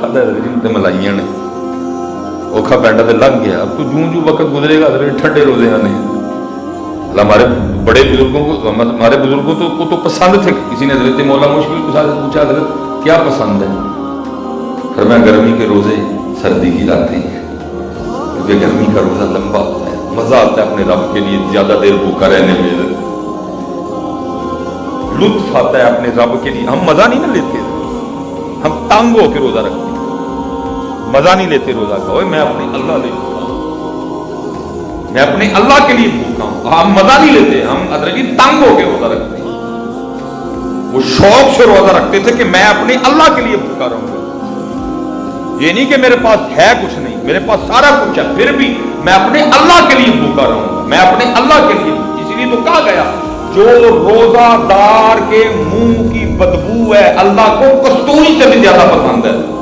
ਖਾਦਾ ਰਜੂ ਤੇ ਮਲਾਈਆਂ ਨੇ। ਔਖਾ ਪੈਂਡਾ ਤੇ ਲੱਗ ਗਿਆ। اب تو جوں جوں وقت گزرے گا حضرت ٹھنڈے روزے آنے ہیں ہمارے بڑے بزرگوں کو ہمارے بزرگوں تو وہ تو پسند تھے کسی نے حضرت مولا مشکل کے ساتھ پوچھا حضرت کیا پسند ہے پھر میں گرمی کے روزے سردی کی راتیں کیونکہ گرمی کا روزہ لمبا ہوتا ہے مزہ آتا ہے اپنے رب کے لیے زیادہ دیر بھوکا رہنے میں لطف آتا ہے اپنے رب کے لیے ہم مزہ نہیں نہ لیتے ہم تانگ ہو کے روزہ رکھتے مزہ نہیں لیتے روزہ کا۔ میں اپنے اللہ لیے میں اپنے اللہ کے لیے بھوکا ہوں ہم مزہ نہیں لیتے، ہم ادرکی جی تنگ ہو کے روزہ رکھتے ہیں۔ وہ شوق سے روزہ رکھتے تھے کہ میں اپنے اللہ کے لیے بھوکا رہوں۔ گا یہ نہیں کہ میرے پاس ہے کچھ نہیں، میرے پاس سارا کچھ ہے، پھر بھی میں اپنے اللہ کے لیے بھوکا رہوں۔ گا میں اپنے اللہ کے لیے۔ اسی لیے تو کہا گیا، جو روزہ دار کے منہ کی بدبو ہے، اللہ کو کستوری سے بھی زیادہ پسند ہے۔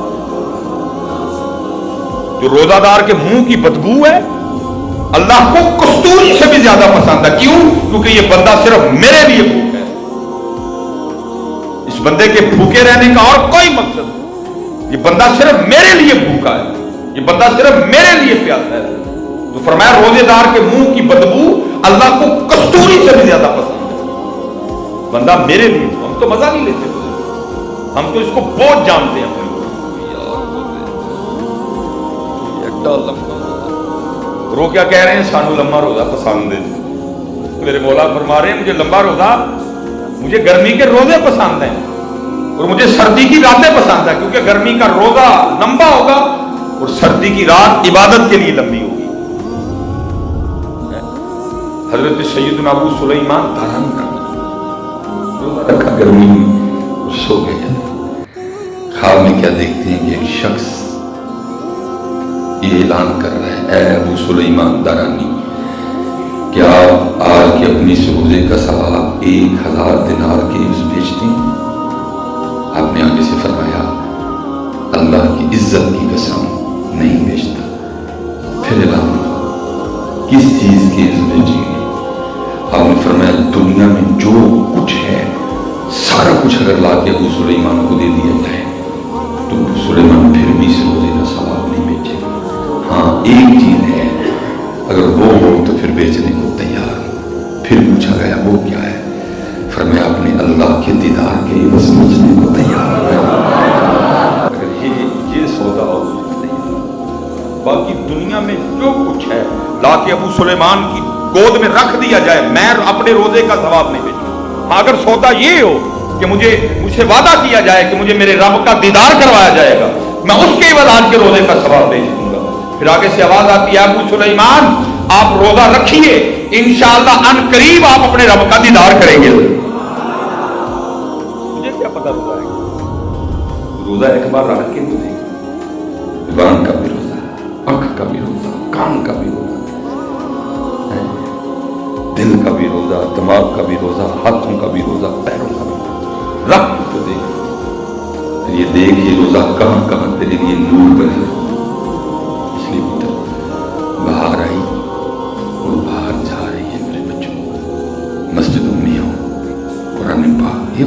جو روزہ دار کے منہ کی بدبو ہے، اللہ کو کستوری سے بھی زیادہ پسند ہے۔ کیوں؟ کیونکہ یہ بندہ صرف میرے لیے بھوک ہے۔ اس بندے کے بھوکے رہنے کا اور کوئی مقصد یہ بندہ صرف میرے لیے بھوکا ہے۔ یہ بندہ صرف میرے لیے پیاسا ہے۔ تو فرمایا روزے دار کے منہ کی بدبو اللہ کو کستوری سے بھی زیادہ پسند ہے۔ بندہ میرے لیے، ہم تو مزہ نہیں لیتے۔ ہم تو اس کو بہت جانتے ہیں۔ روٹا لما رو کیا کہہ رہے ہیں سانو ਲੰਮਾ روزہ پسند ہے میرے مولا فرما رہے ہیں مجھے لمبا روزہ مجھے گرمی کے روزے پسند ہیں اور مجھے سردی کی راتیں پسند ہیں کیونکہ گرمی کا روزہ لمبا ہوگا اور سردی کی رات عبادت کے لیے لمبی ہوگی حضرت سید نابو سلیمان دھرم رکھا گرمی سو گئے خواب میں کیا دیکھتے ہیں کہ ایک شخص یہ اعلان کر رہے ہیں۔ ابو سلیمان دارانی کیا آپ آج کے اپنی روزے کا ثواب ایک ہزار دینار کے بھیجتے ہیں آپ نے آگے سے فرمایا، اللہ کی عزت کی قسم نہیں بھیجتا پھر اعلان کس چیز کے عز بیچیں گے آپ نے فرمایا، دنیا میں جو کچھ ہے، سارا کچھ اگر لا کے ابو سلیمان کو دے دیا جائے، تو ابو سلیمان پھر بھی سو ایک چیز ہے۔ اگر وہ ہو تو پھر بیچنے کو تیار۔ پھر پوچھا گیا، وہ کیا ہے؟ فرمایا، اپنے اللہ کے دیدار کے بس سمجھنے کو تیار۔ اگر یہ یہ سودا ہو باقی دنیا میں جو کچھ ہے لا کے ابو سلیمان کی گود میں رکھ دیا جائے، میں اپنے روزے کا ثواب نہیں بیچوں ہاں اگر سودا یہ ہو کہ مجھے مجھ سے وعدہ کیا جائے کہ مجھے میرے رب کا دیدار کروایا جائے گا، میں اس کے بعد آج کے روزے کا ثواب بیچوں پھر آگے سے آواز آتی ہے ابو سلیمان، آپ روزہ رکھیے، انشاءاللہ ان قریب آپ اپنے رب کا دیدار کریں گے۔ مجھے کیا پتہ روزہ ہے؟ روزہ ایک بار رکھ کے نہیں زبان کا بھی روزہ آنکھ کا بھی روزہ، کان کا بھی روزہ۔ دل کا بھی روزہ، دماغ کا بھی روزہ، ہاتھوں کا بھی روزہ، پیروں کا بھی روزہ۔ رکھ تو دیکھ یہ دیکھ، یہ روزہ کہاں کہاں تیرے لیے نور بنے۔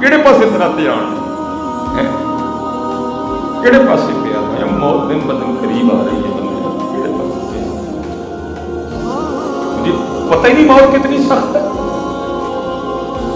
ਕਿਹੜੇ ਪਾਸੇ ਤੇਰਾ ਧਿਆਨ ਕਿਹੜੇ ਪਾਸੇ ਪਿਆ ਮੈਂ ਮੌਤ ਦੇ ਬਦਨ ਕਰੀਬ ਆ ਰਹੀ ਹੈ ਬੰਦੇ ਕਿਹੜੇ ਪਾਸੇ ਪਿਆ? ਜੀ, ਪਤਾ ਹੀ ਨਹੀਂ ਮੌਤ ਕਿੰਨੀ ਸਖਤ ਹੈ।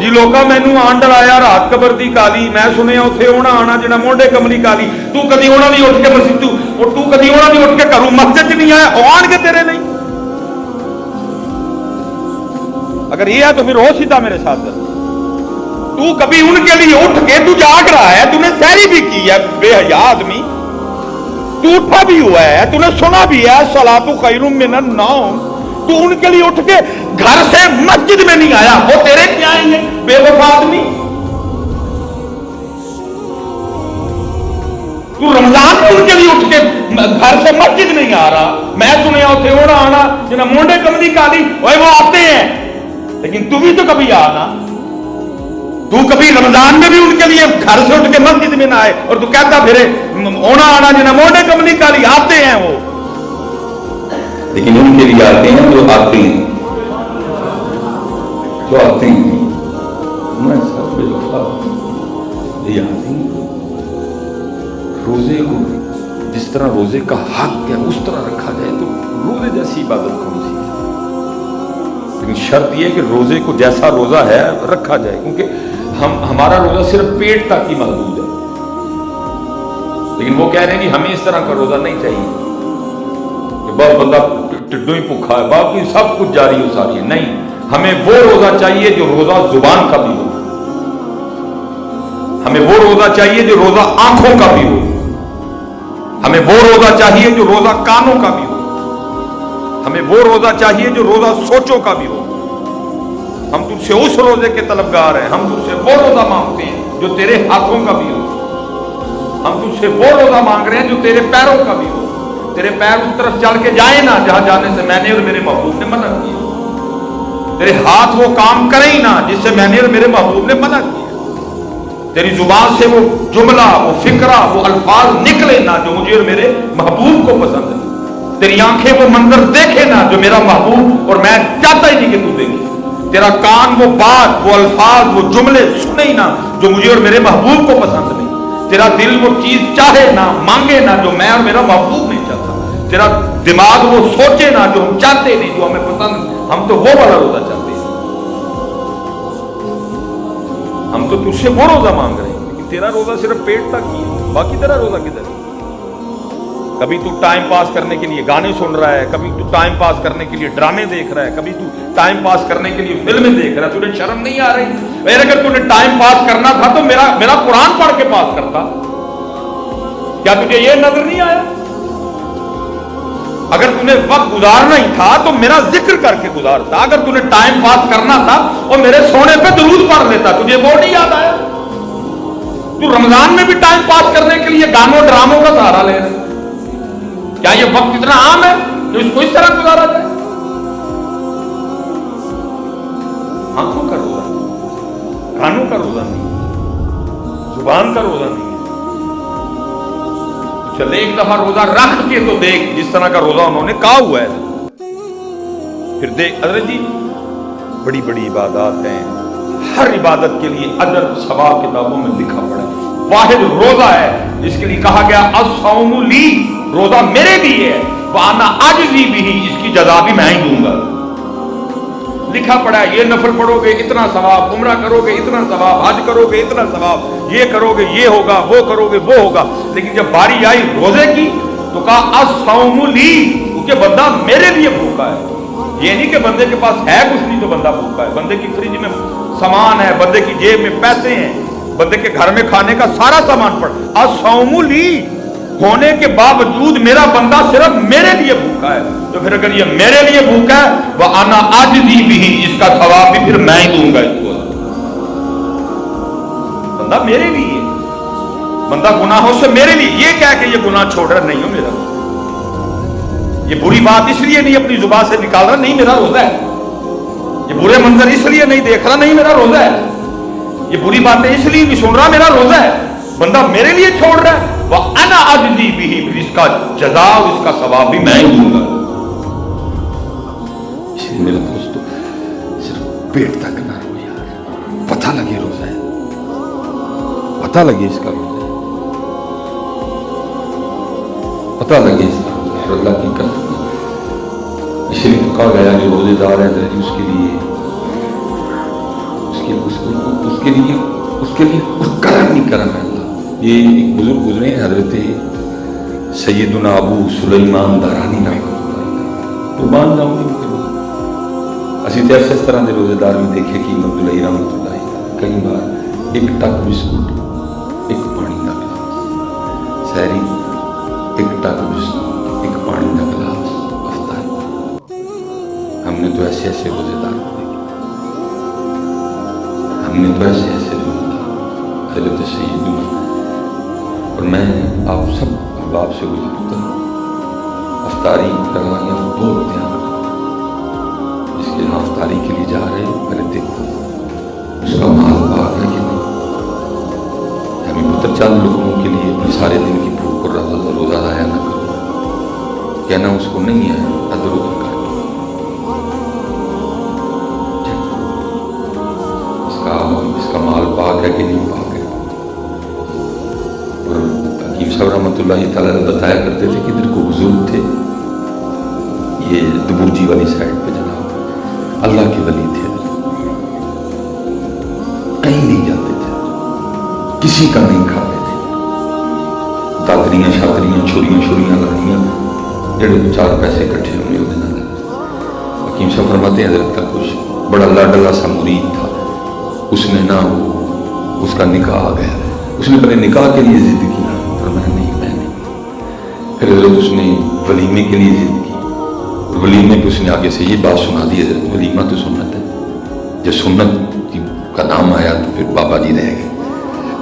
ਜੀ ਲੋਕਾਂ ਮੈਨੂੰ ਆਣ ਡਰਾਇਆ ਰਾਤ ਕਬਰ ਦੀ ਕਾਲੀ, ਮੈਂ ਸੁਣਿਆ ਉੱਥੇ ਉਹਨਾਂ ਆਣਾ ਜਿਹੜਾ ਮੋਢੇ ਕਮਲੀ ਕਾਲੀ। ਤੂੰ ਕਦੀ ਉਹਨਾਂ ਨਹੀਂ ਉੱਠ ਕੇ ਮਸੀਤੂ اور تو کدی انہوں نے اٹھ کے گھروں مسجد نہیں آیا وہ آن کے تیرے نہیں اگر یہ ہے تو پھر ہو سیدھا میرے ساتھ تو کبھی ان کے لیے اٹھ کے تو جاگ رہا ہے تو نے سہری بھی کی ہے بے حیاء آدمی تو اٹھا بھی ہوا ہے تو نے سنا بھی ہے سلاد خیر من النوم تو ان کے لیے اٹھ کے گھر سے مسجد میں نہیں آیا وہ تیرے کیا ہیں بے وفا آدمی تو رمضان میں ان کے لیے اٹھ کے گھر سے مسجد نہیں آ رہا میں سنیا اتنے ہونا آنا جنا مونڈے نہیں کالی وہ آتے ہیں لیکن تو بھی تو کبھی آنا تو کبھی رمضان میں بھی ان کے لیے گھر سے اٹھ کے مسجد میں نہ آئے اور تو کہتا پھر اونا آنا جنا موڈے کملی کالی آتے ہیں وہ لیکن ان کے لیے آتے ہیں جو آتے ہیں جو آتے ہیں میں سب یہ آتے ہیں روزے کو جس طرح روزے کا حق ہے، اس طرح رکھا جائے تو روزے جیسی عبادت کون سی لیکن شرط یہ کہ روزے کو جیسا روزہ ہے، رکھا جائے، کیونکہ ہم، ہمارا روزہ صرف پیٹ تک ہی محدود ہے۔ لیکن وہ کہہ رہے ہیں کہ ہمیں اس طرح کا روزہ نہیں چاہیے۔ کہ بس بندہ ٹڈو ہی پکھا ہے، باقی سب کچھ جاری ہو ساری ہے۔ نہیں، ہمیں وہ روزہ چاہیے جو روزہ زبان کا بھی ہو۔ ہمیں وہ روزہ چاہیے جو روزہ آنکھوں کا بھی ہو۔ ہمیں وہ روزہ چاہیے جو روزہ کانوں کا بھی ہو۔ ہمیں وہ روزہ چاہیے جو روزہ سوچوں کا بھی ہو۔ ہم تم سے اس روزے کے طلبگار ہیں، ہم تم سے وہ روزہ مانگتے ہیں جو تیرے ہاتھوں کا بھی ہو۔ ہم تم سے وہ روزہ مانگ رہے ہیں جو تیرے پیروں کا بھی ہو۔ تیرے پیر اس طرف چل کے جائیں نا جہاں جانے سے میں نے اور میرے محبوب نے منع کیا۔ تیرے ہاتھ وہ کام کریں نہ نا جس سے میں نے اور میرے محبوب نے منع کیا۔ تیری زبان سے وہ جملہ، وہ فکرہ، وہ الفاظ نکلے نہ جو مجھے اور میرے محبوب کو پسند ہے تیری آنکھیں وہ منظر دیکھے نہ جو میرا محبوب اور میں چاہتا ہی نہیں کہ تو دیکھے۔ تیرا کان وہ بات، وہ الفاظ، وہ جملے سنے ہی نہ جو مجھے اور میرے محبوب کو پسند نہیں تیرا دل وہ چیز چاہے نہ، مانگے نہ جو میں اور میرا محبوب نہیں چاہتا۔ تیرا دماغ وہ سوچے نہ جو ہم چاہتے نہیں، جو ہمیں پسند ہم تو وہ والا روزہ چاہتے تو تجھ سے وہ روزہ مانگ رہے ہیں لیکن تیرا روزہ صرف پیٹ تک ہی ہے، باقی تیرا روزہ کدھر ہے؟ کبھی تو ٹائم پاس کرنے کے لیے گانے سن رہا ہے، کبھی تو ٹائم پاس کرنے کے لیے ڈرامے دیکھ رہا ہے، کبھی تو ٹائم پاس کرنے کے لیے فلمیں دیکھ رہا ہے۔ تجھے شرم نہیں آ رہی؟ اگر تجھے ٹائم پاس کرنا تھا تو میرا میرا قرآن پڑھ کے پاس کرتا۔ کیا تجھے یہ نظر نہیں آیا؟ اگر تم نے وقت گزارنا ہی تھا تو میرا ذکر کر کے گزارتا اگر تم نے ٹائم پاس کرنا تھا اور میرے سونے پہ درود پڑھ لیتا، تجھے وہ نہیں یاد آیا؟ تو رمضان میں بھی ٹائم پاس کرنے کے لیے گانوں ڈراموں کا سہارا لے رہے۔ کیا یہ وقت اتنا عام ہے کہ اس کو اس طرح گزارا جائے؟ آنکھوں کا روزہ کانوں کا روزہ نہیں، زبان کا روزہ نہیں۔ چل، ایک دفعہ روزہ رکھ کے تو دیکھ جس طرح کا روزہ انہوں نے کہا ہوا ہے۔ پھر دیکھ، حضرت جی بڑی بڑی عبادات ہیں۔ ہر عبادت کے لیے اجر ثواب کتابوں میں لکھا پڑا ہے۔ واحد روزہ ہے، جس کے لیے کہا گیا لی، روزہ میرے بھی ہے۔ وانا آج بھی اس کی جزا بھی میں ہی دوں گا۔ لکھا پڑا ہے، یہ نفر پڑھو گے، اتنا ثواب، عمرہ کرو گے، اتنا ثواب، حج کرو گے، اتنا ثواب، یہ کرو گے، یہ ہوگا، وہ کرو گے، وہ ہوگا۔ لیکن جب باری آئی روزے کی، تو کہا اصوم لی کیونکہ بندہ میرے لیے بھوکا ہے۔ یہ نہیں کہ بندے کے پاس ہے کچھ نہیں تو بندہ بھوکا ہے۔ بندے کی فریج میں سامان ہے، بندے کی جیب میں پیسے ہیں، بندے کے گھر میں کھانے کا سارا سامان پڑ۔ اصوم لی ہونے کے باوجود میرا بندہ صرف میرے لیے بھوکا ہے۔ تو پھر اگر یہ میرے لیے بھوکا ہے، وہ آنا آج دی بھی اس کا ثواب بھی پھر میں ہی دوں گا اس کو۔ بندہ میرے لیے۔ بندہ گناہوں سے میرے لیے۔ یہ کہہ کہ یہ گناہ چھوڑ رہا نہیں ہو میرا۔ یہ بری بات اس لیے نہیں، اپنی زبان سے نکال رہا، نہیں میرا روزہ ہے۔ یہ برے منظر اس لیے نہیں دیکھ رہا، نہیں میرا روزہ ہے۔ یہ بری باتیں اس لیے نہیں سن رہا، میرا روزہ ہے۔ بندہ میرے لیے چھوڑ رہا ہے۔ وہ انا دی بھی اس کا جزا اس کا ثواب بھی میں ہی دوں گا۔ میرے دوستو صرف پیٹ تک نہ رو یار۔ پتہ لگے روزہ ہے۔ لگے اس کا روزہ ہے۔ لگے اس کا روزہ اللہ کی قسم شریف کہا گیا جو روزے دار ہے اس کے لیے۔ اس کے اس کے لیے اس کے لیے کرم نہیں کرم ہے یہ ایک بزرگ گزرے ہیں، حضرت سیدنا ابو سلیمان دارانی رحمۃ اللہ قربان جاؤں ਅਸੀਂ ਤੇ ਇਸ ਤਰ੍ਹਾਂ ਦੇ ਰੋਜ਼ੇਦਾਰ ਵੀ ਦੇਖੇ ਕਿ ਮਬਦੁਲਹੀ ਰਹਿਮਤੁਲਾਹੀ ਕਈ ਵਾਰ ਇੱਕ ਟੱਕ ਬਿਸਕੁਟ، ਇੱਕ ਪਾਣੀ ਦਾ ਗਲਾਸ। ਸਹਿਰੀ، ਇੱਕ ਟੱਕ ਬਿਸਕੁਟ، ਇੱਕ ਪਾਣੀ ਦਾ گلاس افطار ہم نے تو ایسے ایسے روزیدار ہم نے تو ایسے ایسے حضرت سید اور میں آپ سب احباب سے گزارتا ہوں افطاری کروانے بہت دھیان اس کے افطاری کے لیے جا رہے ہو پہلے دیکھو۔ اس کا مال پاک ہے کہ نہیں؟ ہمیں پتہ چند لوگوں کے لیے اپنے سارے دن کی بھوک اور روزہ روزہ ضائع نہ کرو۔ کہنا اس کو نہیں ہے ادر ادھر کر اس کا اس کا مال پاک ہے کہ نہیں؟ پاک ہے۔ اور حکیم صاحب رحمۃ اللہ تعالیٰ بتایا کرتے تھے کہ ادھر کو بزرگ تھے۔ یہ دبوجی والی سائڈ۔ پہ اللہ کے ولی تھے۔ کہیں نہیں جاتے تھے۔ کسی کا نہیں کھاتے تھے۔ دادریاں، شادریاں، چھوریاں چھوریاں لڑیاں جڑے چار پیسے اکٹھے ہونے ہوتے نہ حکیم صاحب فرماتے ہیں، حضرت کا کچھ بڑا لاڈلا سا مرید تھا۔ اس نے نہ اس کا نکاح آ گیا۔ اس نے پہلے نکاح کے لیے ضد کیا پر میں نہیں میں نہیں پھر حضرت اس نے ولیمے کے لیے ضد اور ولیمے پہ اس نے آگے سے یہ بات سنا دی حضرت ولیمہ تو سنت ہے۔ جب سنت جی کا نام آیا تو پھر بابا جی رہ گئے۔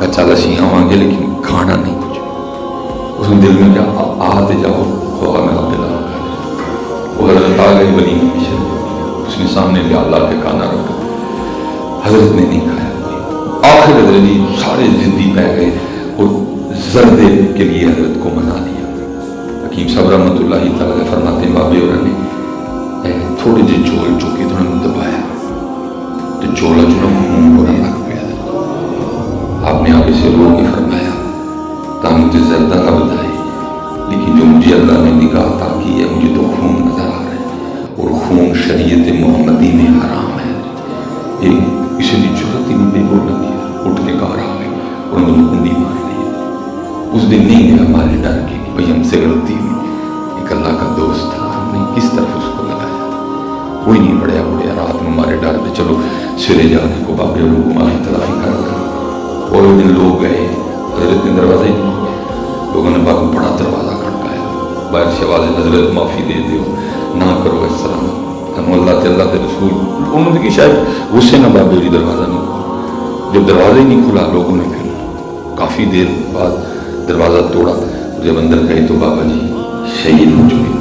اچھا لسی آواں گے، لیکن کھانا نہیں کچھ اس نے دل میں کیا آتے جاؤ خواہ میں آپ دلا وہ حضرت آ گئی ولیمے میں شرکت اس نے سامنے لیا، اللہ کے کھانا رکھا۔ حضرت نے نہیں کھایا۔ آخر حضرت جی سارے زندی پہ گئے اور زردے کے لیے حضرت کو منا دیا۔ حکیم صاحب رحمۃ اللہ تعالیٰ فرماتے ہیں، بابے اور نے تھوڑے جے چول چوکے تھوڑے میں دبایا تو چولا چولا منہ برا لگ گیا آپ نے آگے سے رو کے فرمایا تا مجھے زردہ نہ بتائے لیکن جو مجھے اللہ نے نگاہ عطا کی ہے مجھے تو خون نظر آ رہا اور خون شریعت محمدی میں حرام ہے یہ کسی نے ضرورت ہی بے بول لگی اٹھ کے کہا رہا ہے اور انہوں نے کنڈی مار دی اس دن نہیں گیا ہمارے ڈر کے کہ ہم سے غلطی ہوئی ایک اللہ کا کوئی نہیں بڑھیا بڑھیا رات میں ہمارے ڈر پہ چلو سرے جانے کو بابے اور لوگ معافی تلافی کر اور وہ دن لوگ گئے حضرت نے دروازہ ہی نہیں لوگوں نے باغ بڑا دروازہ کھڑکایا باہر سے آواز حضرت معافی دے دیو نہ کرو اس طرح ہم اللہ کے اللہ کے رسول انہوں نے کہ شاید غصے نہ بابے علی دروازہ نہیں کھلا جب دروازہ ہی نہیں کھلا لوگوں نے پھر کافی دیر بعد دروازہ توڑا جب اندر گئے تو بابا جی شہید ہو چکے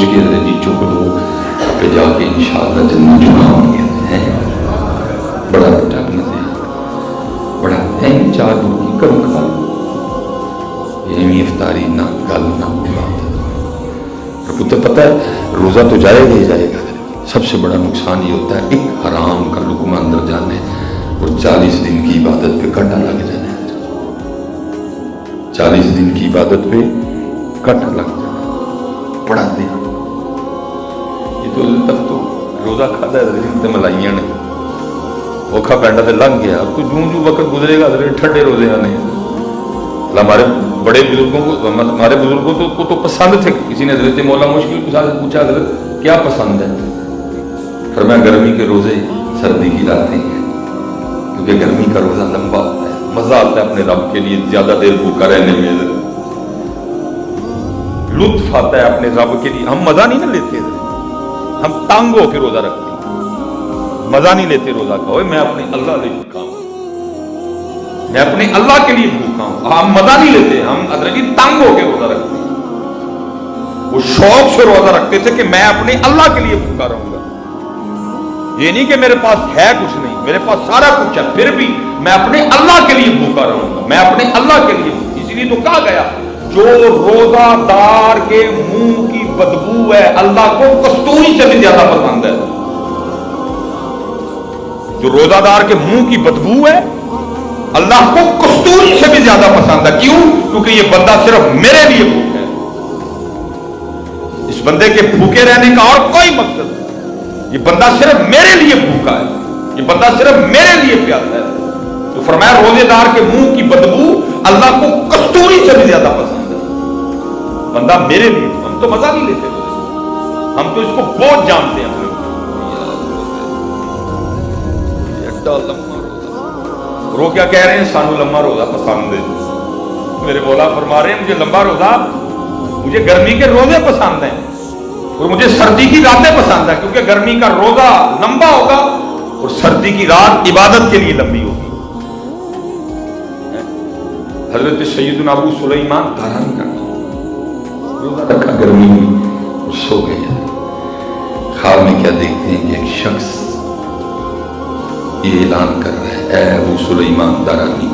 سوچ کے ذرا جی چک لو کہ جا کے انشاءاللہ جنت چنا ہوں گے بڑا بیٹا اپنا دیا بڑا ہے چار دن کی کرم کھا۔ یہ بھی افطاری نہ گل نہ بات پتہ پتہ ہے، روزہ تو جائے گا ہی جائے گا۔ سب سے بڑا نقصان یہ ہوتا ہے، ایک حرام کا لقمہ اندر جانے اور چالیس دن کی عبادت پہ کٹا لگ جانا چالیس دن کی عبادت پہ کٹ لگ جانا۔ پڑا دے یہ تو تب تو روزہ کھاتا ہے ملائیاں نے اوکھا پینڈا تے لنگ گیا تو جوں جوں وقت گزرے گا ٹھنڈے روزے آنے ہمارے بڑے بزرگوں کو ہمارے بزرگوں تو کو تو پسند تھے کسی نے حضرت مولا مشکل کے ساتھ پوچھا حضرت کیا پسند ہے پھر میں گرمی کے روزے سردی کی راتیں ہیں کیونکہ گرمی کا روزہ لمبا ہوتا ہے مزہ آتا ہے اپنے رب کے لیے زیادہ دیر بھوکا رہنے میں لطف آتا ہے اپنے رب کے لیے ہم مزہ نہیں نہ لیتے ہم تانگ ہو کے روزہ رکھتے ہیں۔ مزہ نہیں لیتے روزہ کا۔ میں اپنے اللہ لیے بھوکا ہوں۔ میں اپنے اللہ کے لیے بھوکا ہوں۔ ہم مزہ نہیں لیتے، ہم ادرک تنگ ہو کے روزہ رکھتے ہیں۔ وہ شوق سے روزہ رکھتے تھے کہ میں اپنے اللہ کے لیے بھوکا رہوں گا۔ یہ نہیں کہ میرے پاس ہے کچھ نہیں، میرے پاس سارا کچھ ہے، پھر بھی میں اپنے اللہ کے لیے بھوکا رہوں گا۔ میں اپنے اللہ کے لیے اسی لیے تو کہا گیا جو روزہ دار کے منہ کی بدبو ہے، اللہ کو کستوری سے بھی زیادہ پسند ہے۔ جو روزہ دار کے منہ کی بدبو ہے، اللہ کو کستوری سے بھی زیادہ پسند ہے۔ کیوں؟ کیونکہ یہ بندہ صرف میرے لیے بھوک ہے۔ اس بندے کے بھوکے رہنے کا اور کوئی مقصد نہیں۔ یہ بندہ صرف میرے لیے بھوکا ہے۔ یہ بندہ صرف میرے لیے پیاسا ہے۔ تو فرمایا، روزے دار کے منہ کی بدبو اللہ کو کستوری سے بھی زیادہ پسند ہے۔ بندہ میرے لیے ہم تو مزہ نہیں لیتے۔ ہم تو اس کو بہت جانتے ہیں۔ وہ کیا کہہ رہے ہیں؟ سانو لمبا روزہ پسند ہے۔ میرے مولا فرما رہے ہیں مجھے لمبا روزہ مجھے گرمی کے روزے پسند ہیں۔ اور مجھے سردی کی راتیں پسند ہیں کیونکہ گرمی کا روزہ لمبا ہوگا اور سردی کی رات عبادت کے لیے لمبی ہوگی۔ حضرت سید ابو سلیمان داران کا روزہ رکھا گرمی میں سو گئے خواب میں کیا دیکھتے ہیں کہ ایک شخص یہ اعلان کر رہا ہے، اے ابو سلیمان دارانی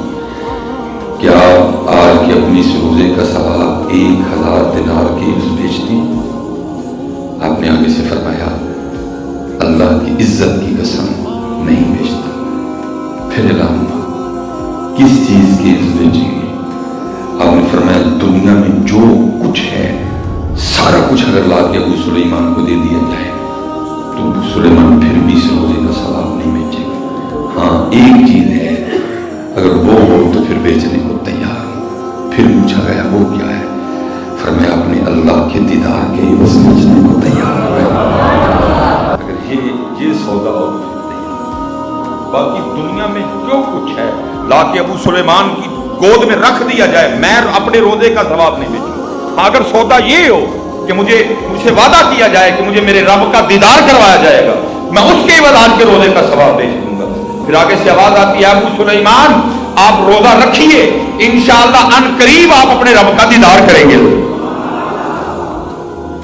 کیا آج کے اپنی اس روزے کا ثواب ایک ہزار دینار کے اس بیچتی آپ نے آگے سے فرمایا، اللہ کی عزت کی قسم نہیں بیچتا پھر اعلان ہوا، کس چیز کی عزت بیچیں گے سلیمان کی گود میں رکھ دیا جائے میں اپنے روزے کا ثواب نہیں بیچوں اگر سودا یہ ہو کہ مجھے مجھ سے وعدہ کیا جائے کہ مجھے میرے رب کا دیدار کروایا جائے گا، میں اس کے بعد آج کے روزے کا ثواب بیچ دوں گا۔ پھر آگے سے آواز آتی ہے، ابو سلیمان، آپ روزہ رکھیے، انشاءاللہ ان قریب آپ اپنے رب کا دیدار کریں گے۔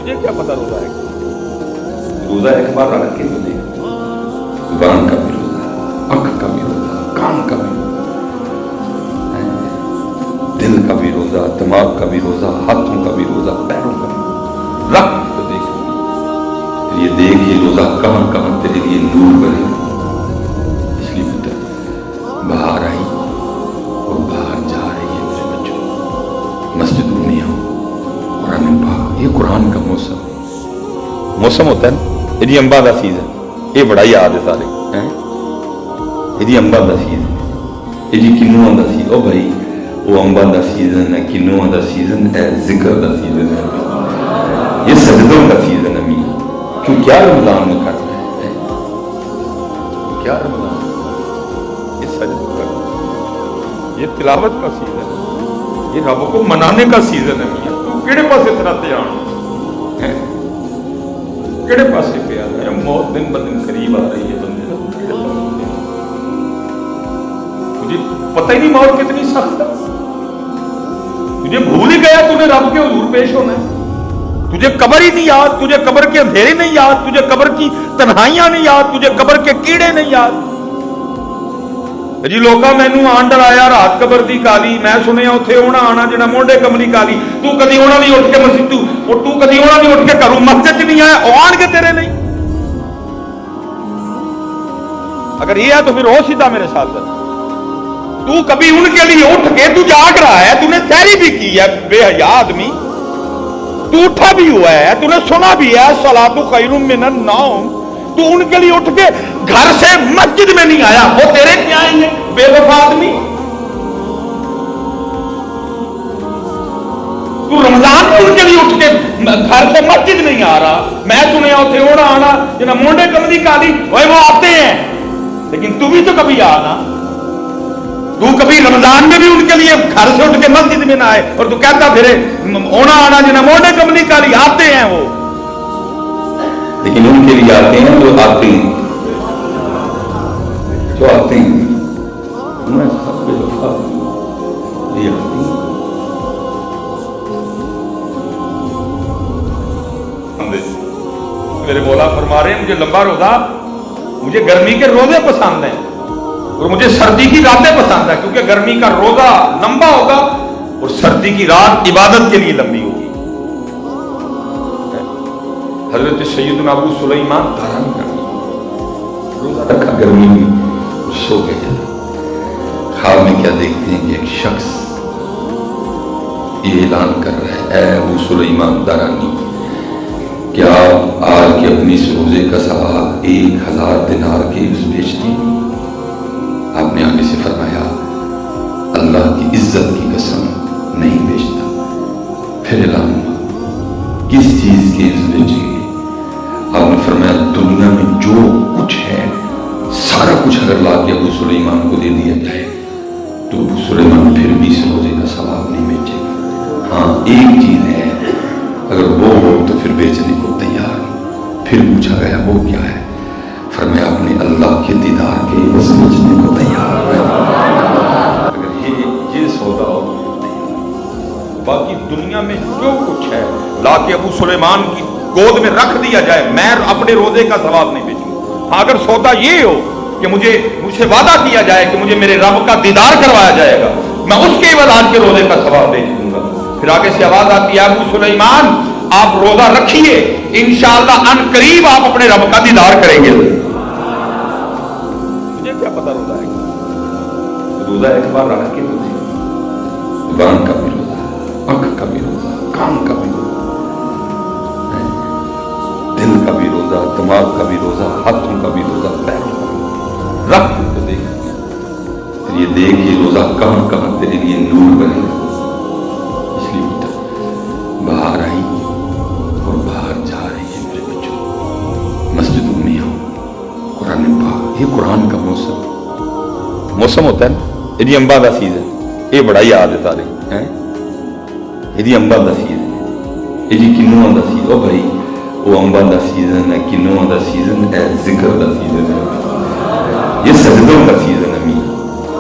مجھے کیا پتا روزہ ہے؟ روزہ ایک بار رکھ کے زبان کا بھی روزہ آنکھ کا بھی روزہ کان کا بھی روزہ دل کا بھی روزہ دماغ کا بھی روزہ ہاتھوں کا بھی روزہ پیروں کا بھی روزہ رکھ تو دیکھ پھر یہ دیکھ یہ روزہ کہاں کہاں تیرے لیے نور بنے گا اس لیے پتہ باہر آئی اور باہر جا رہی ہے میرے بچوں مسجد میں آؤ قرآن پاک یہ قرآن کا موسم موسم ہوتا ہے نا یہ جی امبا کا سیزن یہ بڑا یاد ہے سارے ہیں یہ جی امبا کا سیزن یہ جی کنواں کا سیزن او بھائی وہ امبا کا سیزن ہے کنواں کا سیزن ہے ذکر کا سیزن ہے یہ سجدوں کا سیزن ہے میاں کیوں کیا رمضان میں کرنا ہے کیا رمضان یہ سجد کا یہ تلاوت کا سیزن ہے یہ رب کو منانے کا سیزن ہے میاں تو کہڑے پاس اتنا دھیان ہے کہڑے پاسے پہ آ رہا ہے موت دن ب دن قریب آ رہی ہے بندے کا کہڑے پاسے پہ آ رہا ہے؟ تجھے پتہ ہی نہیں موت کتنی سخت ہے تجھے بھول ہی گیا تو نے رب کے حضور پیش ہونا ہے تجھے قبر ہی نہیں یاد تجھے قبر کے اندھیرے نہیں یاد تجھے قبر کی تنہائیاں نہیں یاد تجھے قبر کے کیڑے نہیں یاد جی لوکا مینو آن ڈرایا رات قبر دی کالی میں سنیا اتنے ہونا آنا جنا مونڈے کملی کالی تو کدی ہونا نہیں اٹھ کے مسجد تو اور تو کدی ہونا نہیں اٹھ کے کروں مسجد چ تو کبھی ان کے لیے اٹھ کے تو جاگ رہا ہے تو نے تیری بھی کی ہے بے حیا آدمی تو اٹھا بھی ہوا ہے تو نے سنا بھی ہے سلاد خیر من النوم تو ان کے لیے اٹھ کے گھر سے مسجد میں نہیں آیا وہ تیرے کیا آئیں گے بے وفا آدمی تو رمضان میں ان کے لیے اٹھ کے گھر سے مسجد نہیں آ رہا میں سنیا اتنے ہونا آنا جنا مونڈے کملی کالی وہ وہ آتے ہیں لیکن تو بھی تو کبھی آنا تو کبھی رمضان میں بھی ان کے لیے گھر سے اٹھ کے مسجد میں نہ آئے اور تو کہتا پھر ہونا آنا جنا مونڈے کملی کالی آتے ہیں وہ لیکن ان کے لیے آتے ہیں جو آتے ہیں جو آتے ہیں میں سب بے وفا یہ آتے ہیں میرے مولا فرما رہے ہیں مجھے لمبا روزہ مجھے گرمی کے روزے پسند ہیں اور مجھے سردی کی راتیں پسند ہیں کیونکہ گرمی کا روزہ لمبا ہوگا اور سردی کی رات عبادت کے لیے لمبی ہوگی۔ حضرت سید ابو سلیمان داران کا روزہ رکھا گرمی میں اور سو گئے خواب میں کیا دیکھتے ہیں کہ ایک شخص یہ اعلان کر رہا ہے، اے ابو سلیمان دارانی کیا آپ آج کے اپنی اس روزے کا ثواب ایک ہزار دینار کے اس بیچتی آپ نے آگے سے فرمایا، اللہ کی عزت کی قسم نہیں بیچتا۔ پھر اعلان ہوا، کس چیز کی عزت بیچیں آپ نے فرمایا، دنیا میں جو کچھ ہے، سارا کچھ اگر لا کے ابو سلیمان کو دے دیا جائے، تو ابو سلیمان پھر بھی سے روزے کا ثواب نہیں بیچے گا۔ ہاں ایک چیز ہے، اگر وہ ہو تو پھر بیچنے کو تیار۔ پھر پوچھا گیا، وہ کیا ہے؟ کر میں اپنے اللہ کے دیدار کے سمجھنے کو تیار اگر یہ یہ سودا ہو، باقی دنیا میں جو کچھ ہے لا کے ابو سلیمان کی گود میں رکھ دیا جائے، میں اپنے روزے کا ثواب نہیں بیچوں۔ ہاں اگر سودا یہ ہو کہ مجھے مجھ سے وعدہ کیا جائے کہ مجھے میرے رب کا دیدار کروایا جائے گا، میں اس کے عوض آج کے روزے کا ثواب دے دوں گا۔ پھر آگے سے آواز آتی ہے، ابو سلیمان، آپ روزہ رکھیے، انشاءاللہ ان قریب آپ اپنے رب کا دیدار کریں گے۔ روزہ ایک بار رکھ کے بھی زبان کا بھی روزہ آنکھ کا بھی روزہ کان کا بھی روزہ دل کا بھی روزہ دماغ کا بھی روزہ ہاتھوں کا بھی روزہ پیروں کا بھی رکھ کے دیکھ یہ دیکھ یہ روزہ کہاں کہاں تیرے لیے نور بنے گا اس لیے بیٹا باہر آئی اور باہر جا رہی ہے میرے بچوں مسجدوں میں آؤ قرآن پاک یہ قرآن کا موسم موسم ہوتا ہے نا ਇਹਦੀ ਅੰਬਾਂ ਦਾ ਸੀਜ਼ਨ ਇਹ ਬੜਾ ਯਾਦ ਹੈ ਸਾਰੇ ਹੈ ਇਹਦੀ ਅੰਬਾਂ ਦਾ ਸੀਜ਼ਨ ਇਹਦੀ ਕਿੰਨੂਆਂ ਦਾ ਸੀਜ਼ਨ ਉਹ ਭਾਈ ਉਹ ਅੰਬਾਂ ਦਾ ਸੀਜ਼ਨ ਹੈ ਕਿੰਨੂਆਂ ਦਾ ਸੀਜ਼ਨ ਹੈ ਜ਼ਿਕਰ ਦਾ ਸੀਜ਼ਨ ਹੈ ਇਹ ਸਜਦੋਂ ਦਾ ਸੀਜ਼ਨ ਹੈ ਮੀ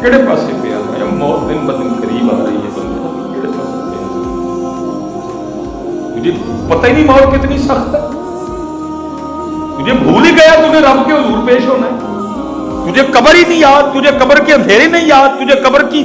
ਕਿਹੜੇ ਪਾਸੇ موت دن بدن قریب آ رہی ہے مجھے پتہ ہی نہیں موت کتنی سخت ہے تجھے بھول ہی گیا تجھے رب کے حضور پیش ہونا ہے تجھے قبر ہی نہیں یاد تجھے قبر کے اندھیرے نہیں یاد تجھے قبر کی